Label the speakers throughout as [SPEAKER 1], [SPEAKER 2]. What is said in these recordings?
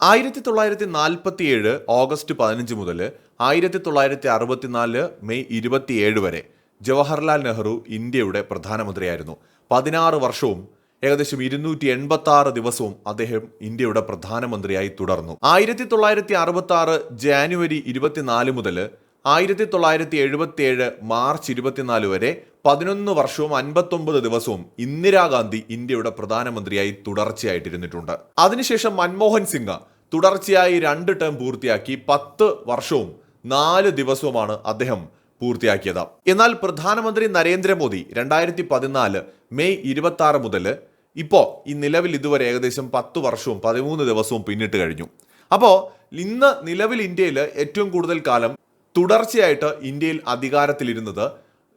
[SPEAKER 1] ആയിരത്തി തൊള്ളായിരത്തി നാൽപ്പത്തി ഏഴ് ഓഗസ്റ്റ് പതിനഞ്ച് മുതൽ ആയിരത്തി തൊള്ളായിരത്തി അറുപത്തിനാല് മെയ് ഇരുപത്തിയേഴ് വരെ ജവഹർലാൽ നെഹ്റു ഇന്ത്യയുടെ പ്രധാനമന്ത്രിയായിരുന്നു. പതിനാറ് വർഷവും ഏകദേശം ഇരുന്നൂറ്റി എൺപത്തി ആറ് ദിവസവും അദ്ദേഹം ഇന്ത്യയുടെ പ്രധാനമന്ത്രിയായി തുടർന്നു. ആയിരത്തി തൊള്ളായിരത്തി അറുപത്തി ആറ് ജാനുവരി ഇരുപത്തിനാല് മുതൽ ആയിരത്തി തൊള്ളായിരത്തി എഴുപത്തി ഏഴ് മാർച്ച് ഇരുപത്തിനാല് വരെ പതിനൊന്ന് വർഷവും അൻപത്തൊമ്പത് ദിവസവും ഇന്ദിരാഗാന്ധി ഇന്ത്യയുടെ പ്രധാനമന്ത്രിയായി തുടർച്ചയായിട്ടിരുന്നിട്ടുണ്ട്. അതിനുശേഷം മൻമോഹൻ സിംഗ് തുടർച്ചയായി രണ്ട് ടേം പൂർത്തിയാക്കി പത്ത് വർഷവും നാല് ദിവസവുമാണ് അദ്ദേഹം പൂർത്തിയാക്കിയത്. എന്നാൽ പ്രധാനമന്ത്രി നരേന്ദ്രമോദി രണ്ടായിരത്തി പതിനാല് മെയ് ഇരുപത്തി ആറ് മുതൽ ഇപ്പോൾ ഈ നിലവിൽ ഇതുവരെ ഏകദേശം പത്ത് വർഷവും പതിമൂന്ന് ദിവസവും പിന്നിട്ട് കഴിഞ്ഞു. അപ്പോൾ ഇന്ന് നിലവിൽ ഇന്ത്യയിൽ ഏറ്റവും കൂടുതൽ കാലം തുടർച്ചയായിട്ട് ഇന്ത്യയിൽ അധികാരത്തിലിരുന്നത്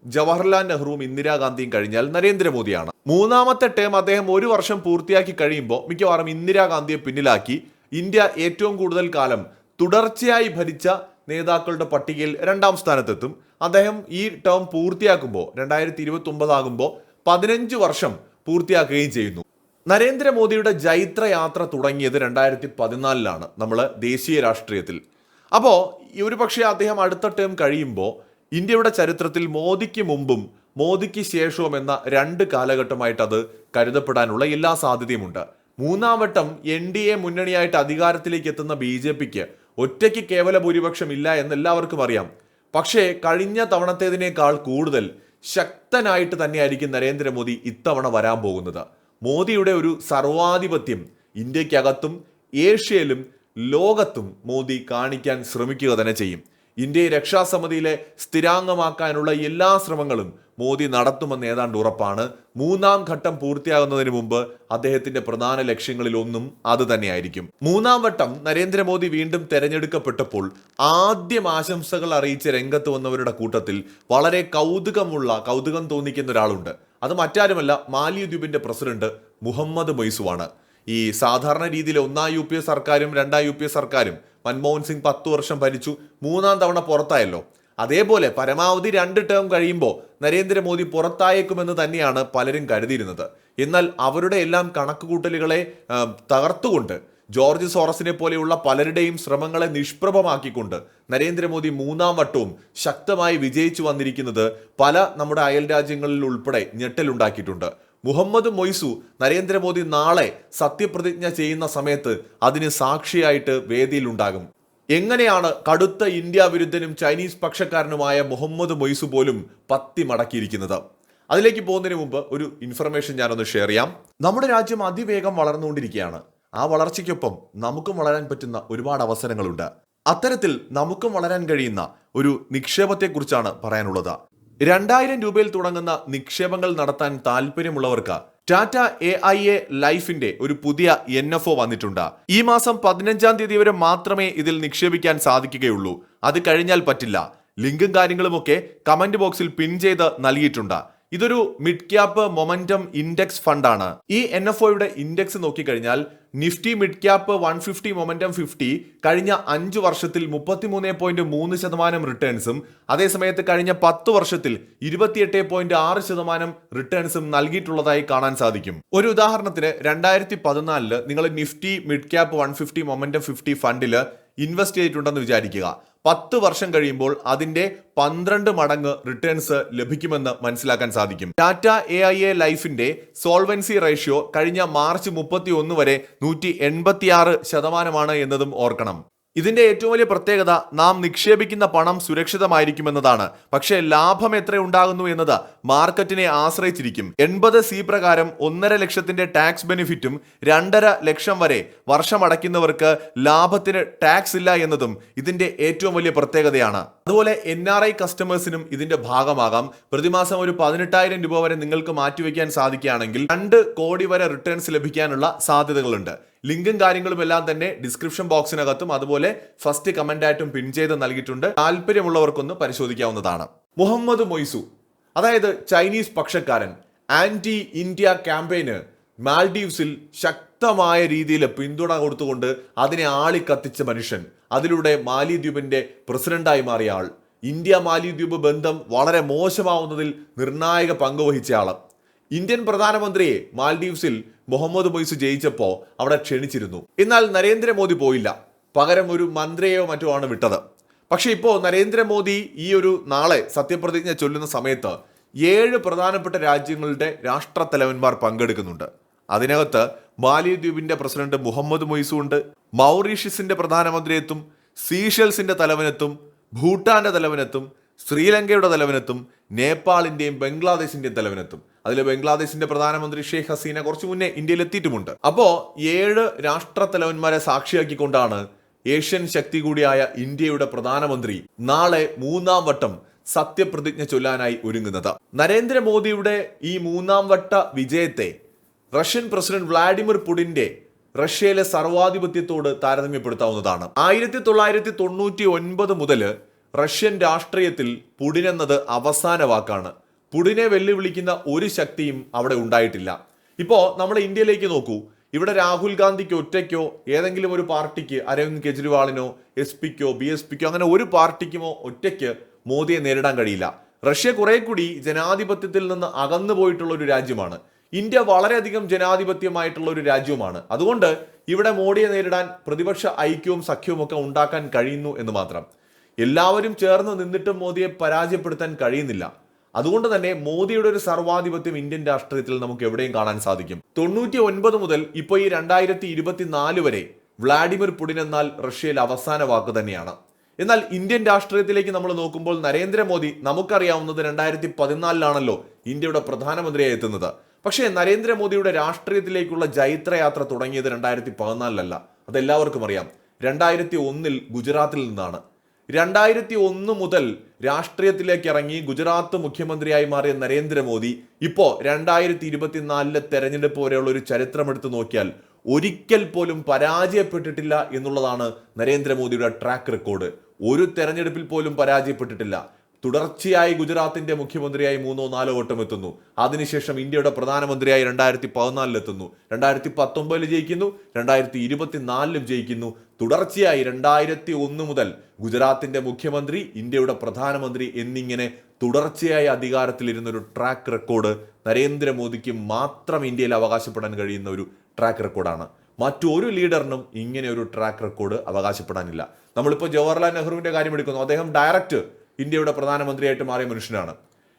[SPEAKER 1] ജവഹർലാൽ നെഹ്റുവും ഇന്ദിരാഗാന്ധിയും കഴിഞ്ഞാൽ നരേന്ദ്രമോദിയാണ്. മൂന്നാമത്തെ ടേം അദ്ദേഹം ഒരു വർഷം പൂർത്തിയാക്കി കഴിയുമ്പോൾ മിക്കവാറും ഇന്ദിരാഗാന്ധിയെ പിന്നിലാക്കി ഇന്ത്യ ഏറ്റവും കൂടുതൽ കാലം തുടർച്ചയായി ഭരിച്ച നേതാക്കളുടെ പട്ടികയിൽ രണ്ടാം സ്ഥാനത്തെത്തും. അദ്ദേഹം ഈ ടേം പൂർത്തിയാക്കുമ്പോൾ രണ്ടായിരത്തി ഇരുപത്തി ഒമ്പതാകുമ്പോൾ പതിനഞ്ച് വർഷം പൂർത്തിയാക്കുകയും ചെയ്യുന്നു. നരേന്ദ്രമോദിയുടെ ജൈത്രയാത്ര തുടങ്ങിയത് രണ്ടായിരത്തി പതിനാലിലാണ് നമ്മൾ ദേശീയ രാഷ്ട്രീയത്തിൽ. അപ്പോൾ ഒരു പക്ഷേ അദ്ദേഹം അടുത്ത ടേം കഴിയുമ്പോൾ ഇന്ത്യയുടെ ചരിത്രത്തിൽ മോദിക്ക് മുമ്പും മോദിക്ക് ശേഷവും എന്ന രണ്ട് കാലഘട്ടമായിട്ട് അത് കരുതപ്പെടാനുള്ള എല്ലാ സാധ്യതയുമുണ്ട്. മൂന്നാം വട്ടം എൻ ഡി എ മുന്നണിയായിട്ട് അധികാരത്തിലേക്ക് എത്തുന്ന ബി ജെ പിക്ക് ഒറ്റയ്ക്ക് കേവല ഭൂരിപക്ഷം ഇല്ല എന്ന് എല്ലാവർക്കും അറിയാം. പക്ഷേ കഴിഞ്ഞ തവണത്തേതിനേക്കാൾ കൂടുതൽ ശക്തനായിട്ട് തന്നെയായിരിക്കും നരേന്ദ്രമോദി ഇത്തവണ വരാൻ പോകുന്നത്. മോദിയുടെ ഒരു സർവാധിപത്യം ഇന്ത്യക്കകത്തും ഏഷ്യയിലും ലോകത്തും മോദി കാണിക്കാൻ ശ്രമിക്കുക തന്നെ ചെയ്യും. ഇന്ത്യയെ രക്ഷാസമിതിയിലെ സ്ഥിരാംഗമാക്കാനുള്ള എല്ലാ ശ്രമങ്ങളും മോദി നടത്തുമെന്ന് ഏതാണ്ട് ഉറപ്പാണ്. മൂന്നാം ഘട്ടം പൂർത്തിയാകുന്നതിന് മുമ്പ് അദ്ദേഹത്തിന്റെ പ്രധാന ലക്ഷ്യങ്ങളിൽ ഒന്നും അത് തന്നെയായിരിക്കും. മൂന്നാം വട്ടം നരേന്ദ്രമോദി വീണ്ടും തെരഞ്ഞെടുക്കപ്പെട്ടപ്പോൾ ആദ്യം ആശംസകൾ അറിയിച്ച രംഗത്ത് വന്നവരുടെ കൂട്ടത്തിൽ വളരെ കൗതുകമുള്ള കൗതുകം തോന്നിക്കുന്ന ഒരാളുണ്ട്. അത് മറ്റാരുമല്ല മാലിദ്വീപിന്റെ പ്രസിഡന്റ് മുഹമ്മദ് മൊയ്സുവാണ്. ഈ സാധാരണ രീതിയിൽ ഒന്നാം യു പി എ സർക്കാരും രണ്ടാം യു പി എ സർക്കാരും മൻമോഹൻ സിംഗ് പത്ത് വർഷം ഭരിച്ചു മൂന്നാം തവണ പുറത്തായല്ലോ. അതേപോലെ പരമാവധി രണ്ട് ടേം കഴിയുമ്പോൾ നരേന്ദ്രമോദി പുറത്തായേക്കുമെന്ന് തന്നെയാണ് പലരും കരുതിയിരുന്നത്. എന്നാൽ അവരുടെ എല്ലാം കണക്കുകൂട്ടലുകളെ തകർത്തുകൊണ്ട് ജോർജ് സോറസിനെ പോലെയുള്ള പലരുടെയും ശ്രമങ്ങളെ നിഷ്പ്രഭമാക്കിക്കൊണ്ട് നരേന്ദ്രമോദി മൂന്നാം വട്ടവും ശക്തമായി വിജയിച്ചു വന്നിരിക്കുന്നത് പല നമ്മുടെ അയൽ രാജ്യങ്ങളിൽ ഉൾപ്പെടെ ഞെട്ടലുണ്ടാക്കിയിട്ടുണ്ട്. മുഹമ്മദ് മൊയ്സു നരേന്ദ്രമോദി നാളെ സത്യപ്രതിജ്ഞ ചെയ്യുന്ന സമയത്ത് അതിന് സാക്ഷിയായിട്ട് വേദിയിലുണ്ടാകും. എങ്ങനെയാണ് കടുത്ത ഇന്ത്യ വിരുദ്ധനും ചൈനീസ് പക്ഷക്കാരനുമായ മുഹമ്മദ് മൊയ്സു പോലും പത്തി മടക്കിയിരിക്കുന്നത്? അതിലേക്ക് പോകുന്നതിന് മുമ്പ് ഒരു ഇൻഫർമേഷൻ ഞാനൊന്ന് ഷെയർ ചെയ്യാം. നമ്മുടെ രാജ്യം അതിവേഗം വളർന്നുകൊണ്ടിരിക്കുകയാണ്. ആ വളർച്ചയ്ക്കൊപ്പം നമുക്കും വളരാൻ പറ്റുന്ന ഒരുപാട് അവസരങ്ങളുണ്ട്. അത്തരത്തിൽ നമുക്കും വളരാൻ കഴിയുന്ന ഒരു നിക്ഷേപത്തെക്കുറിച്ചാണ് പറയാനുള്ളത്. രണ്ടായിരം രൂപയിൽ തുടങ്ങുന്ന നിക്ഷേപങ്ങൾ നടത്താൻ താല്പര്യമുള്ളവർക്ക് ടാറ്റ എ ഐ എ ലൈഫിന്റെ ഒരു പുതിയ എൻ എഫ് ഒ വന്നിട്ടുണ്ട്. ഈ മാസം പതിനഞ്ചാം തീയതി വരെ മാത്രമേ ഇതിൽ നിക്ഷേപിക്കാൻ സാധിക്കുകയുള്ളൂ. അത് കഴിഞ്ഞാൽ പറ്റില്ല. ലിങ്കും കാര്യങ്ങളുമൊക്കെ കമന്റ് ബോക്സിൽ പിൻ ചെയ്ത് നൽകിയിട്ടുണ്ട്. ഇതൊരു മിഡ് ക്യാപ്പ് മൊമെന്റം ഇൻഡെക്സ് ഫണ്ടാണ് ഈ എൻ എഫ് ഒയുടെ ഇൻഡെക്സ് നോക്കിക്കഴിഞ്ഞാൽ Nifty mid cap one fifty momentum fifty കഴിഞ്ഞ അഞ്ച് വർഷത്തിൽ മുപ്പത്തിമൂന്ന് പോയിന്റ് മൂന്ന് ശതമാനം റിട്ടേൺസും അതേസമയത്ത് കഴിഞ്ഞ പത്ത് വർഷത്തിൽ ഇരുപത്തിയെട്ട് പോയിന്റ് ആറ് ശതമാനം റിട്ടേൺസും നൽകിയിട്ടുള്ളതായി കാണാൻ സാധിക്കും. ഒരു ഉദാഹരണത്തിന് രണ്ടായിരത്തി പതിനാലിൽ നിങ്ങൾ Nifty mid cap one fifty momentum fifty ഫണ്ടിൽ ഇൻവെസ്റ്റ് ചെയ്തിട്ടുണ്ടെന്ന് വിചാരിക്കുക. പത്ത് വർഷം കഴിയുമ്പോൾ അതിന്റെ പന്ത്രണ്ട് മടങ്ങ് റിട്ടേൺസ് ലഭിക്കുമെന്ന് മനസ്സിലാക്കാൻ സാധിക്കും. ടാറ്റ എ ഐ എ ലൈഫിന്റെ സോൾവൻസി റേഷ്യോ കഴിഞ്ഞ മാർച്ച് മുപ്പത്തി ഒന്ന് വരെ നൂറ്റി എൺപത്തിയാറ് ശതമാനമാണ് എന്നതും ഓർക്കണം. ഇതിന്റെ ഏറ്റവും വലിയ പ്രത്യേകത നാം നിക്ഷേപിക്കുന്ന പണം സുരക്ഷിതമായിരിക്കുമെന്നതാണ്. പക്ഷേ ലാഭം എത്ര ഉണ്ടാകുന്നു എന്നത് മാർക്കറ്റിനെ ആശ്രയിച്ചിരിക്കും. എൺപത് സി പ്രകാരം ഒന്നര ലക്ഷത്തിന്റെ ടാക്സ് ബെനിഫിറ്റും രണ്ടര ലക്ഷം വരെ വർഷം വർഷമടയ്ക്കുന്നവർക്ക് ലാഭത്തിന് ടാക്സ് ഇല്ല എന്നതും ഇതിന്റെ ഏറ്റവും വലിയ പ്രത്യേകതയാണ്. അതുപോലെ എൻ ആർ ഐ കസ്റ്റമേഴ്സിനും ഇതിന്റെ ഭാഗമാകാം. പ്രതിമാസം ഒരു പതിനെട്ടായിരം രൂപ വരെ നിങ്ങൾക്ക് മാറ്റിവെക്കാൻ സാധിക്കുകയാണെങ്കിൽ രണ്ട് കോടി വരെ റിട്ടേൺസ് ലഭിക്കാനുള്ള സാധ്യതകളുണ്ട്. ലിങ്കും കാര്യങ്ങളും എല്ലാം തന്നെ ഡിസ്ക്രിപ്ഷൻ ബോക്സിനകത്തും അതുപോലെ ഫസ്റ്റ് കമന്റ് ആയിട്ടും പിൻ ചെയ്ത് നൽകിയിട്ടുണ്ട്. താല്പര്യമുള്ളവർക്കൊന്ന് പരിശോധിക്കാവുന്നതാണ്. മുഹമ്മദ് മൊയ്സു അതായത് ചൈനീസ് പക്ഷക്കാരൻ ആന്റി ഇന്ത്യ ക്യാമ്പയിന് മാൽഡീവ്സിൽ ശക്തമായ രീതിയിൽ പിന്തുണ കൊടുത്തുകൊണ്ട് അതിനെ ആളിക്കത്തിച്ച മനുഷ്യൻ അതിലൂടെ മാലിദ്വീപിന്റെ പ്രസിഡന്റായി മാറിയ ആൾ. ഇന്ത്യ മാലിദ്വീപ് ബന്ധം വളരെ മോശമാവുന്നതിൽ നിർണായക പങ്കുവഹിച്ച ഇന്ത്യൻ പ്രധാനമന്ത്രിയെ മാൽഡീവ്സിൽ മുഹമ്മദ് ബൈസ് ജയിച്ചപ്പോൾ അവിടെ ക്ഷണിച്ചിരുന്നു. എന്നാൽ നരേന്ദ്രമോദി പോയില്ല. പകരം ഒരു മന്ത്രിയെയോ മറ്റോ ആണ് വിട്ടത്. പക്ഷെ ഇപ്പോൾ നരേന്ദ്രമോദി ഈ ഒരു നാളെ സത്യപ്രതിജ്ഞ ചൊല്ലുന്ന സമയത്ത് ഏഴ് പ്രധാനപ്പെട്ട രാജ്യങ്ങളുടെ രാഷ്ട്രത്തലവന്മാർ പങ്കെടുക്കുന്നുണ്ട്. അതിനകത്ത് മാലിദ്വീപിന്റെ പ്രസിഡന്റ് മുഹമ്മദ് മൊയ്സും ഉണ്ട് മൗറീഷ്യസിന്റെ പ്രധാനമന്ത്രിയെത്തും സീഷൽസിന്റെ തലവനെത്തും ഭൂട്ടാന്റെ തലവനെത്തും ശ്രീലങ്കയുടെ തലവനെത്തും നേപ്പാളിന്റെയും ബംഗ്ലാദേശിന്റെയും തലവനെത്തും. അതിൽ ബംഗ്ലാദേശിന്റെ പ്രധാനമന്ത്രി ഷെയ്ഖ് ഹസീന കുറച്ചു മുന്നേ ഇന്ത്യയിൽ എത്തിയിട്ടുമുണ്ട് അപ്പോൾ ഏഴ് രാഷ്ട്ര തലവന്മാരെ സാക്ഷിയാക്കിക്കൊണ്ടാണ് ഏഷ്യൻ ശക്തി കൂടിയായ ഇന്ത്യയുടെ പ്രധാനമന്ത്രി നാളെ മൂന്നാം വട്ടം സത്യപ്രതിജ്ഞ ചൊല്ലാനായി ഒരുങ്ങുന്നത്. നരേന്ദ്രമോദിയുടെ ഈ മൂന്നാം വട്ട വിജയത്തെ റഷ്യൻ പ്രസിഡന്റ് വ്ളാഡിമിർ പുടിന്റെ റഷ്യയിലെ സർവാധിപത്യത്തോട് താരതമ്യപ്പെടുത്താവുന്നതാണ്. ആയിരത്തി തൊള്ളായിരത്തി തൊണ്ണൂറ്റി ഒൻപത് മുതൽ റഷ്യൻ രാഷ്ട്രീയത്തിൽ പുടിൻ എന്നത് അവസാന വാക്കാണ് പുടിനെ വെല്ലുവിളിക്കുന്ന ഒരു ശക്തിയും അവിടെ ഉണ്ടായിട്ടില്ല. ഇപ്പോൾ നമ്മൾ ഇന്ത്യയിലേക്ക് നോക്കൂ. ഇവിടെ രാഹുൽ ഗാന്ധിക്ക് ഒറ്റയ്ക്കോ ഏതെങ്കിലും ഒരു പാർട്ടിക്ക് അരവിന്ദ് കെജ്രിവാളിനോ എസ് പിക്കോ ബി എസ് പിക്കോ അങ്ങനെ ഒരു പാർട്ടിക്കുമോ ഒറ്റയ്ക്ക് മോദിയെ നേരിടാൻ കഴിയില്ല. റഷ്യ കുറെ കൂടി ജനാധിപത്യത്തിൽ നിന്ന് അകന്നു പോയിട്ടുള്ള ഒരു രാജ്യമാണ്. ഇന്ത്യ വളരെയധികം ജനാധിപത്യമായിട്ടുള്ള ഒരു രാജ്യവുമാണ്. അതുകൊണ്ട് ഇവിടെ മോഡിയെ നേരിടാൻ പ്രതിപക്ഷ ഐക്യവും സഖ്യവും ഒക്കെ ഉണ്ടാക്കാൻ കഴിയുന്നു എന്ന് മാത്രം. എല്ലാവരും ചേർന്ന് നിന്നിട്ടും മോദിയെ പരാജയപ്പെടുത്താൻ കഴിയുന്നില്ല. അതുകൊണ്ട് തന്നെ മോദിയുടെ ഒരു സർവാധിപത്യം ഇന്ത്യൻ രാഷ്ട്രീയത്തിൽ നമുക്ക് എവിടെയും കാണാൻ സാധിക്കും. തൊണ്ണൂറ്റി ഒൻപത് മുതൽ ഇപ്പോൾ ഈ രണ്ടായിരത്തി ഇരുപത്തിനാല് വരെ വ്ളാഡിമിർ പുടിൻ എന്നാൽ റഷ്യയിൽ അവസാന വാക്ക് തന്നെയാണ്. എന്നാൽ ഇന്ത്യൻ രാഷ്ട്രീയത്തിലേക്ക് നമ്മൾ നോക്കുമ്പോൾ നരേന്ദ്രമോദി നമുക്കറിയാവുന്നത് രണ്ടായിരത്തി പതിനാലിലാണല്ലോ ഇന്ത്യയുടെ പ്രധാനമന്ത്രിയായി എത്തുന്നത്. പക്ഷേ നരേന്ദ്രമോദിയുടെ രാഷ്ട്രീയത്തിലേക്കുള്ള ജൈത്രയാത്ര തുടങ്ങിയത് രണ്ടായിരത്തി പതിനാലിലല്ല അതെല്ലാവർക്കും അറിയാം. രണ്ടായിരത്തി ഒന്നിൽ ഗുജറാത്തിൽ നിന്നാണ്. രണ്ടായിരത്തി ഒന്ന് മുതൽ രാഷ്ട്രീയത്തിലേക്ക് ഇറങ്ങി ഗുജറാത്ത് മുഖ്യമന്ത്രിയായി മാറിയ നരേന്ദ്രമോദി ഇപ്പോൾ രണ്ടായിരത്തി ഇരുപത്തിനാലിലെ തെരഞ്ഞെടുപ്പ് വരെയുള്ള ഒരു ചരിത്രം എടുത്തു നോക്കിയാൽ ഒരിക്കൽ പോലും പരാജയപ്പെട്ടിട്ടില്ല എന്നുള്ളതാണ് നരേന്ദ്രമോദിയുടെ ട്രാക്ക് റെക്കോർഡ് ഒരു തെരഞ്ഞെടുപ്പിൽ പോലും പരാജയപ്പെട്ടിട്ടില്ല. തുടർച്ചയായി ഗുജറാത്തിന്റെ മുഖ്യമന്ത്രിയായി മൂന്നോ നാലോ വട്ടം എത്തുന്നു. അതിനുശേഷം ഇന്ത്യയുടെ പ്രധാനമന്ത്രിയായി രണ്ടായിരത്തി പതിനാലിൽ എത്തുന്നു. രണ്ടായിരത്തി പത്തൊമ്പതിൽ ജയിക്കുന്നു. രണ്ടായിരത്തി ഇരുപത്തിനാലിലും ജയിക്കുന്നു. തുടർച്ചയായി രണ്ടായിരത്തി ഒന്ന് മുതൽ ഗുജറാത്തിന്റെ മുഖ്യമന്ത്രി ഇന്ത്യയുടെ പ്രധാനമന്ത്രി എന്നിങ്ങനെ തുടർച്ചയായി അധികാരത്തിലിരുന്ന ഒരു ട്രാക്ക് റെക്കോർഡ് നരേന്ദ്രമോദിക്ക് മാത്രം ഇന്ത്യയിൽ അവകാശപ്പെടാൻ കഴിയുന്ന ഒരു ട്രാക്ക് റെക്കോർഡാണ് മറ്റൊരു ലീഡറിനും ഇങ്ങനെ ഒരു ട്രാക്ക് റെക്കോർഡ് അവകാശപ്പെടാനില്ല. നമ്മളിപ്പോൾ ജവഹർലാൽ നെഹ്റുവിന്റെ കാര്യം എടുക്കുന്നു. അദ്ദേഹം ഡയറക്റ്റ് ഇന്ത്യയുടെ പ്രധാനമന്ത്രിയായിട്ട് മാറിയ മനുഷ്യനാണ്.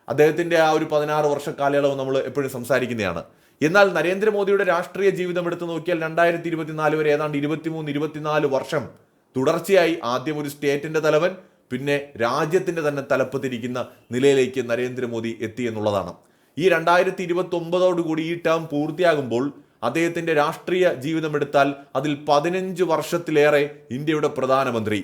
[SPEAKER 1] അദ്ദേഹത്തിന്റെ ആ ഒരു പതിനാറ് വർഷ കാലയളവ് നമ്മൾ എപ്പോഴും സംസാരിക്കുന്നതാണ്. എന്നാൽ നരേന്ദ്രമോദിയുടെ രാഷ്ട്രീയ ജീവിതം എടുത്തു നോക്കിയാൽ രണ്ടായിരത്തി ഇരുപത്തിനാല് വരെ ഏതാണ്ട് ഇരുപത്തിമൂന്ന് ഇരുപത്തിനാല് വർഷം തുടർച്ചയായി ആദ്യം ഒരു സ്റ്റേറ്റിന്റെ തലവൻ പിന്നെ രാജ്യത്തിന്റെ തന്നെ തലപ്പത്തിരിക്കുന്ന നിലയിലേക്ക് നരേന്ദ്രമോദി എത്തി എന്നുള്ളതാണ്. ഈ രണ്ടായിരത്തി ഇരുപത്തി ഒമ്പതോടുകൂടി ഈ ടേം പൂർത്തിയാകുമ്പോൾ അദ്ദേഹത്തിന്റെ രാഷ്ട്രീയ ജീവിതം എടുത്താൽ അതിൽ പതിനഞ്ച് വർഷത്തിലേറെ ഇന്ത്യയുടെ പ്രധാനമന്ത്രി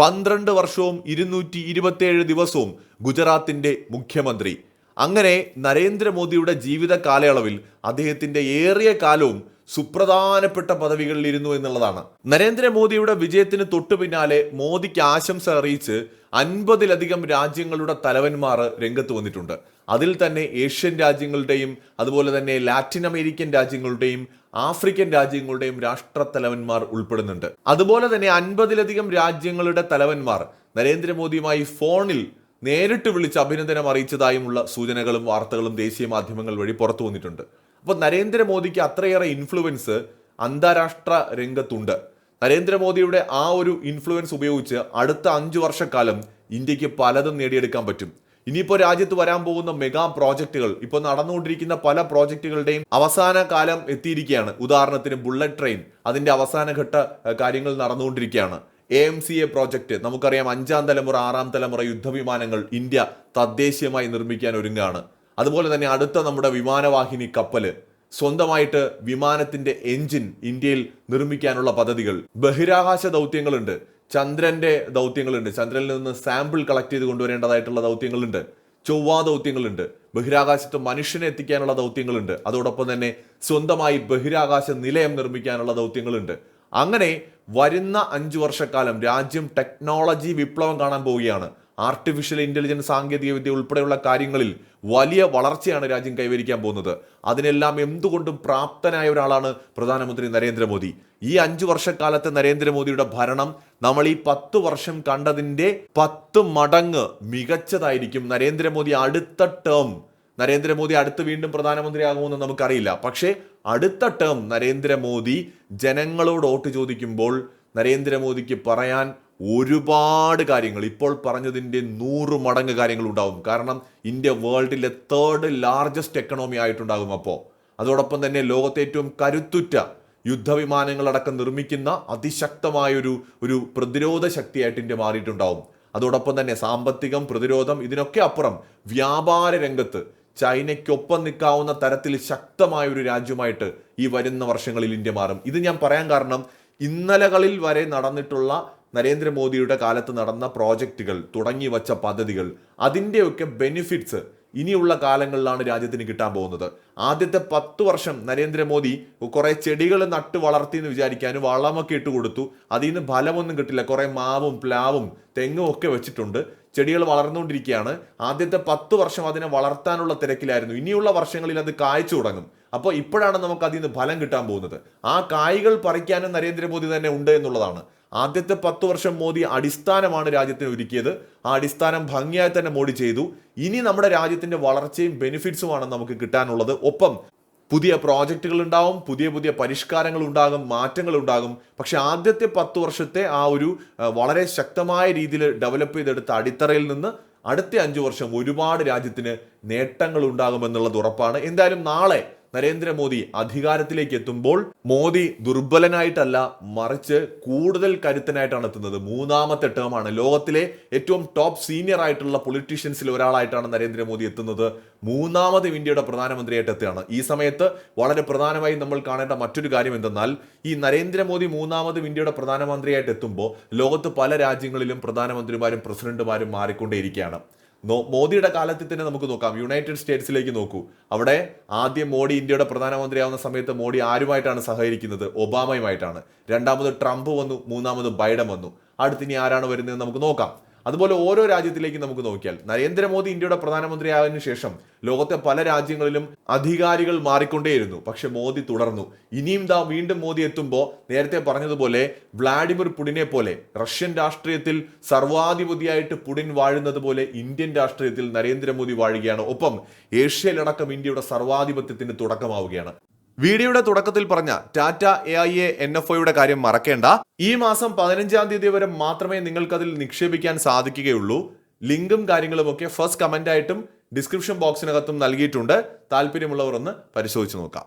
[SPEAKER 1] പന്ത്രണ്ട് വർഷവും ഇരുന്നൂറ്റി ഇരുപത്തിയേഴ് ദിവസവും ഗുജറാത്തിന്റെ മുഖ്യമന്ത്രി. അങ്ങനെ നരേന്ദ്രമോദിയുടെ ജീവിത കാലയളവിൽ അദ്ദേഹത്തിന്റെ ഏറിയ കാലവും സുപ്രധാനപ്പെട്ട പദവികളിൽ ഇരുന്നു എന്നുള്ളതാണ്. നരേന്ദ്രമോദിയുടെ വിജയത്തിന് തൊട്ടു പിന്നാലെ മോദിക്ക് ആശംസ അറിയിച്ച് അൻപതിലധികം രാജ്യങ്ങളുടെ തലവന്മാർ രംഗത്ത് വന്നിട്ടുണ്ട്. അതിൽ തന്നെ ഏഷ്യൻ രാജ്യങ്ങളുടെയും അതുപോലെ തന്നെ ലാറ്റിൻ അമേരിക്കൻ രാജ്യങ്ങളുടെയും ആഫ്രിക്കൻ രാജ്യങ്ങളുടെയും രാഷ്ട്രത്തലവന്മാർ ഉൾപ്പെടുന്നുണ്ട്. അതുപോലെ തന്നെ അൻപതിലധികം രാജ്യങ്ങളുടെ തലവന്മാർ നരേന്ദ്രമോദിയുമായി ഫോണിൽ നേരിട്ട് വിളിച്ച് അഭിനന്ദനം അറിയിച്ചതായുമുള്ള സൂചനകളും വാർത്തകളും ദേശീയ മാധ്യമങ്ങൾ വഴി പുറത്തു വന്നിട്ടുണ്ട്. അപ്പോൾ നരേന്ദ്രമോദിക്ക് അത്രയേറെ ഇൻഫ്ലുവൻസ് അന്താരാഷ്ട്ര രംഗത്തുണ്ട്. നരേന്ദ്രമോദിയുടെ ആ ഒരു ഇൻഫ്ലുവൻസ് ഉപയോഗിച്ച് അടുത്ത അഞ്ചു വർഷക്കാലം ഇന്ത്യയ്ക്ക് പലതും നേടിയെടുക്കാൻ പറ്റും. ഇനിയിപ്പോൾ രാജ്യത്ത് വരാൻ പോകുന്ന മെഗാ പ്രോജക്റ്റുകൾ. ഇപ്പോൾ നടന്നുകൊണ്ടിരിക്കുന്ന പല പ്രോജക്റ്റുകളുടെയും അവസാന കാലം എത്തിയിരിക്കുകയാണ്. ഉദാഹരണത്തിന് ബുള്ളറ്റ് ട്രെയിൻ. അതിന്റെ അവസാനഘട്ട ഘട്ട കാര്യങ്ങൾ നടന്നുകൊണ്ടിരിക്കുകയാണ്. A M C A project. നമുക്കറിയാം അഞ്ചാം തലമുറ ആറാം തലമുറ യുദ്ധവിമാനങ്ങൾ ഇന്ത്യ തദ്ദേശീയമായി നിർമ്മിക്കാൻ ഒരുങ്ങാണ് അതുപോലെ തന്നെ അടുത്ത നമ്മുടെ വിമാനവാഹിനി കപ്പൽ സ്വന്തമായിട്ട് വിമാനത്തിന്റെ എഞ്ചിൻ ഇന്ത്യയിൽ നിർമ്മിക്കാനുള്ള പദ്ധതികൾ. ബഹിരാകാശ ദൗത്യങ്ങളുണ്ട്. ചന്ദ്രന്റെ ദൗത്യങ്ങളുണ്ട്. ചന്ദ്രനിൽ നിന്ന് സാമ്പിൾ കളക്ട് ചെയ്ത് കൊണ്ടുവരേണ്ടതായിട്ടുള്ള ദൗത്യങ്ങളുണ്ട്. ചൊവ്വാ ദൗത്യങ്ങളുണ്ട്. ബഹിരാകാശത്ത് മനുഷ്യനെ എത്തിക്കാനുള്ള ദൗത്യങ്ങളുണ്ട്. അതോടൊപ്പം തന്നെ സ്വന്തമായി ബഹിരാകാശ നിലയം നിർമ്മിക്കാനുള്ള ദൗത്യങ്ങളുണ്ട്. അങ്ങനെ വരുന്ന അഞ്ചു വർഷക്കാലം രാജ്യം ടെക്നോളജി വിപ്ലവം കാണാൻ പോവുകയാണ്. ആർട്ടിഫിഷ്യൽ ഇന്റലിജൻസ് സാങ്കേതികവിദ്യ ഉൾപ്പെടെയുള്ള കാര്യങ്ങളിൽ വലിയ വളർച്ചയാണ് രാജ്യം കൈവരിക്കാൻ പോകുന്നത്. അതിനെല്ലാം എന്തുകൊണ്ടും പ്രാപ്തനായ ഒരാളാണ് പ്രധാനമന്ത്രി നരേന്ദ്രമോദി. ഈ അഞ്ചു വർഷക്കാലത്തെ നരേന്ദ്രമോദിയുടെ ഭരണം നമ്മൾ ഈ പത്ത് വർഷം കണ്ടതിന്റെ പത്ത് മടങ്ങ് മികച്ചതായിരിക്കും. നരേന്ദ്രമോദി അടുത്ത ടേം നരേന്ദ്രമോദി അടുത്ത് വീണ്ടും പ്രധാനമന്ത്രിയാകുമെന്ന് നമുക്കറിയില്ല. പക്ഷേ അടുത്ത ടേം നരേന്ദ്രമോദി ജനങ്ങളോട് വോട്ട് ചോദിക്കുമ്പോൾ നരേന്ദ്രമോദിക്ക് പറയാൻ ഒരുപാട് കാര്യങ്ങൾ. ഇപ്പോൾ പറഞ്ഞതിന്റെ നൂറ് മടങ്ങ് കാര്യങ്ങൾ ഉണ്ടാകും കാരണം ഇന്ത്യ വേൾഡിലെ തേർഡ് ലാർജസ്റ്റ് എക്കണോമി ആയിട്ടുണ്ടാകും അപ്പോൾ അതോടൊപ്പം തന്നെ ലോകത്തെ ഏറ്റവും കരുത്തുറ്റ യുദ്ധവിമാനങ്ങളടക്കം നിർമ്മിക്കുന്ന അതിശക്തമായൊരു ഒരു പ്രതിരോധ ശക്തിയായിട്ട് ഇന്ത്യ മാറിയിട്ടുണ്ടാവും. അതോടൊപ്പം തന്നെ സാമ്പത്തികം പ്രതിരോധം ഇതിനൊക്കെ അപ്പുറം വ്യാപാര രംഗത്ത് ചൈനയ്ക്കൊപ്പം നിൽക്കാവുന്ന തരത്തിൽ ശക്തമായ ഒരു രാജ്യമായിട്ട് ഈ വരുന്ന വർഷങ്ങളിൽ ഇന്ത്യ മാറും. ഇത് ഞാൻ പറയാൻ കാരണം ഇന്നലകളിൽ വരെ നടന്നിട്ടുള്ള നരേന്ദ്രമോദിയുടെ കാലത്ത് നടന്ന പ്രോജക്റ്റുകൾ തുടങ്ങി വച്ച പദ്ധതികൾ അതിന്റെയൊക്കെ ബെനിഫിറ്റ്സ് ഇനിയുള്ള കാലങ്ങളിലാണ് രാജ്യത്തിന് കിട്ടാൻ പോകുന്നത്. ആദ്യത്തെ പത്ത് വർഷം നരേന്ദ്രമോദി കുറേ ചെടികൾ നട്ട് വളർത്തി എന്ന് വിചാരിക്കാനും വളമൊക്കെ ഇട്ട് കൊടുത്തു. അതിൽ നിന്ന് ഫലമൊന്നും കിട്ടില്ല. കുറേ മാവും പ്ലാവും തെങ്ങും ഒക്കെ വെച്ചിട്ടുണ്ട്. ചെടികൾ വളർന്നുകൊണ്ടിരിക്കുകയാണ്. ആദ്യത്തെ പത്ത് വർഷം അതിനെ വളർത്താനുള്ള തിരക്കിലായിരുന്നു. ഇനിയുള്ള വർഷങ്ങളിൽ അത് കായ്ച്ചു തുടങ്ങും. അപ്പോൾ ഇപ്പോഴാണ് നമുക്ക് അതിൽ നിന്ന് ഫലം കിട്ടാൻ പോകുന്നത്. ആ കായ്കൾ പറിക്കാനും നരേന്ദ്രമോദി തന്നെ ഉണ്ട് എന്നുള്ളതാണ്. ആദ്യത്തെ പത്ത് വർഷം മോദി അടിസ്ഥാനമാണ് രാജ്യത്തിന് ഒരുക്കിയത്. ആ അടിസ്ഥാനം ഭംഗിയായി തന്നെ മോഡി ചെയ്തു. ഇനി നമ്മുടെ രാജ്യത്തിന്റെ വളർച്ചയും ബെനിഫിറ്റ്സുമാണ് നമുക്ക് കിട്ടാനുള്ളത്. ഒപ്പം പുതിയ പ്രോജക്റ്റുകൾ ഉണ്ടാവും പുതിയ പുതിയ പരിഷ്കാരങ്ങൾ ഉണ്ടാകും മാറ്റങ്ങൾ ഉണ്ടാകും. പക്ഷെ ആദ്യത്തെ പത്ത് വർഷത്തെ ആ ഒരു വളരെ ശക്തമായ രീതിയിൽ ഡെവലപ്പ് ചെയ്തെടുത്ത അടിത്തറയിൽ നിന്ന് അടുത്ത അഞ്ചു വർഷം ഒരുപാട് രാജ്യത്തിന് നേട്ടങ്ങൾ ഉണ്ടാകുമെന്നുള്ളത് ഉറപ്പാണ്. എന്തായാലും നാളെ നരേന്ദ്രമോദി അധികാരത്തിലേക്ക് എത്തുമ്പോൾ മോദി ദുർബലനായിട്ടല്ല മറിച്ച് കൂടുതൽ കരുത്തനായിട്ടാണ് എത്തുന്നത്. മൂന്നാമത്തെ ടേമാണ്. ലോകത്തിലെ ഏറ്റവും ടോപ്പ് സീനിയർ ആയിട്ടുള്ള പൊളിറ്റീഷ്യൻസിൽ ഒരാളായിട്ടാണ് നരേന്ദ്രമോദി എത്തുന്നത്. മൂന്നാമത് ഇന്ത്യയുടെ പ്രധാനമന്ത്രിയായിട്ട് എത്തുകയാണ്. ഈ സമയത്ത് വളരെ പ്രധാനമായി നമ്മൾ കാണേണ്ട മറ്റൊരു കാര്യം എന്തെന്നാൽ ഈ നരേന്ദ്രമോദി മൂന്നാമത് ഇന്ത്യയുടെ പ്രധാനമന്ത്രിയായിട്ട് എത്തുമ്പോൾ ലോകത്ത് പല രാജ്യങ്ങളിലും പ്രധാനമന്ത്രിമാരും പ്രസിഡന്റുമാരും മാറിക്കൊണ്ടേയിരിക്കുകയാണ്. മോദിയുടെ കാലത്തിൽ തന്നെ നമുക്ക് നോക്കാം. യുണൈറ്റഡ് സ്റ്റേറ്റ്സിലേക്ക് നോക്കൂ. അവിടെ ആദ്യം മോഡി ഇന്ത്യയുടെ പ്രധാനമന്ത്രിയാവുന്ന സമയത്ത് മോഡി ആരുമായിട്ടാണ് സഹകരിക്കുന്നത്? ഒബാമയുമായിട്ടാണ്. രണ്ടാമത് ട്രംപ് വന്നു മൂന്നാമത് ബൈഡൻ വന്നു. അടുത്തിനി ആരാണ് വരുന്നത് നമുക്ക് നോക്കാം. അതുപോലെ ഓരോ രാജ്യത്തിലേക്ക് നമുക്ക് നോക്കിയാൽ നരേന്ദ്രമോദി ഇന്ത്യയുടെ പ്രധാനമന്ത്രിയായതിനു ശേഷം ലോകത്തെ പല രാജ്യങ്ങളിലും അധികാരികൾ മാറിക്കൊണ്ടേയിരുന്നു. പക്ഷെ മോദി തുടർന്നു. ഇനിയും ദാ വീണ്ടും മോദി എത്തുമ്പോൾ നേരത്തെ പറഞ്ഞതുപോലെ വ്ളാഡിമിർ പുടിനെ പോലെ റഷ്യൻ രാഷ്ട്രീയത്തിൽ സർവാധിപതിയായിട്ട് പുടിൻ വാഴുന്നത് പോലെ ഇന്ത്യൻ രാഷ്ട്രീയത്തിൽ നരേന്ദ്രമോദി വാഴുകയാണ്. ഒപ്പം ഏഷ്യയിലടക്കം ഇന്ത്യയുടെ സർവാധിപത്യത്തിന് തുടക്കമാവുകയാണ്. വീഡിയോയുടെ തുടക്കത്തിൽ പറഞ്ഞ Tata A I A N F ഒയുടെ കാര്യം മറക്കേണ്ട. ഈ മാസം പതിനഞ്ചാം തീയതി വരെ മാത്രമേ നിങ്ങൾക്കതിൽ നിക്ഷേപിക്കാൻ സാധിക്കുകയുള്ളൂ. ലിങ്കും കാര്യങ്ങളും ഒക്കെ ഫസ്റ്റ് കമന്റ് ആയിട്ടും ഡിസ്ക്രിപ്ഷൻ ബോക്സിനകത്തും നൽകിയിട്ടുണ്ട്. താല്പര്യമുള്ളവർ ഒന്ന് പരിശോധിച്ച് നോക്കാം.